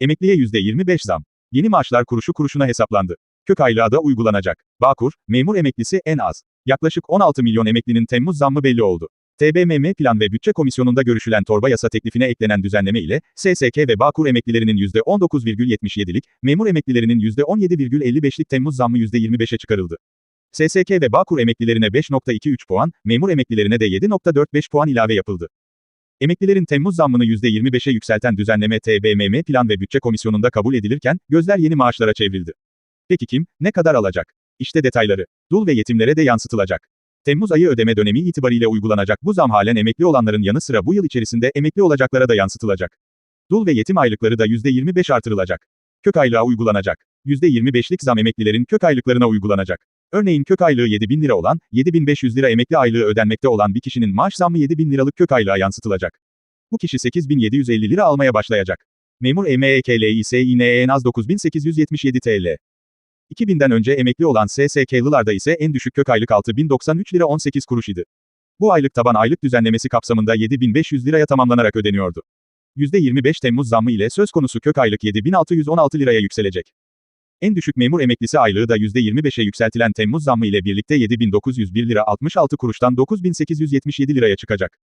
Emekliye %25 zam. Yeni maaşlar kuruşu kuruşuna hesaplandı. Kök aylığa da uygulanacak. Bağkur, memur emeklisi en az. Yaklaşık 16 milyon emeklinin Temmuz zammı belli oldu. TBMM Plan ve Bütçe Komisyonu'nda görüşülen torba yasa teklifine eklenen düzenleme ile, SSK ve Bağkur emeklilerinin %19,77'lik, memur emeklilerinin %17,55'lik Temmuz zammı %25'e çıkarıldı. SSK ve Bağkur emeklilerine 5.23 puan, memur emeklilerine de 7.45 puan ilave yapıldı. Emeklilerin Temmuz zammını %25'e yükselten düzenleme TBMM Plan ve Bütçe Komisyonu'nda kabul edilirken, gözler yeni maaşlara çevrildi. Peki kim, ne kadar alacak? İşte detayları. Dul ve yetimlere de yansıtılacak. Temmuz ayı ödeme dönemi itibariyle uygulanacak bu zam halen emekli olanların yanı sıra bu yıl içerisinde emekli olacaklara da yansıtılacak. Dul ve yetim aylıkları da %25 artırılacak. Kök aylığa uygulanacak. %25'lik zam emeklilerin kök aylıklarına uygulanacak. Örneğin kök aylığı 7000 lira olan, 7500 lira emekli aylığı ödenmekte olan bir kişinin maaş zammı 7000 liralık kök aylığa yansıtılacak. Bu kişi 8750 lira almaya başlayacak. Memur E EMEKLİSİNE en az 9877 TL. 2000'den önce emekli olan SSK'lılarda ise en düşük kök aylık 6093 lira 18 kuruş idi. Bu aylık taban aylık düzenlemesi kapsamında 7500 liraya tamamlanarak ödeniyordu. %25 Temmuz zammı ile söz konusu kök aylık 7616 liraya yükselecek. En düşük memur emeklisi aylığı da %25'e yükseltilen Temmuz zammı ile birlikte 7901 lira 66 kuruştan 9877 liraya çıkacak.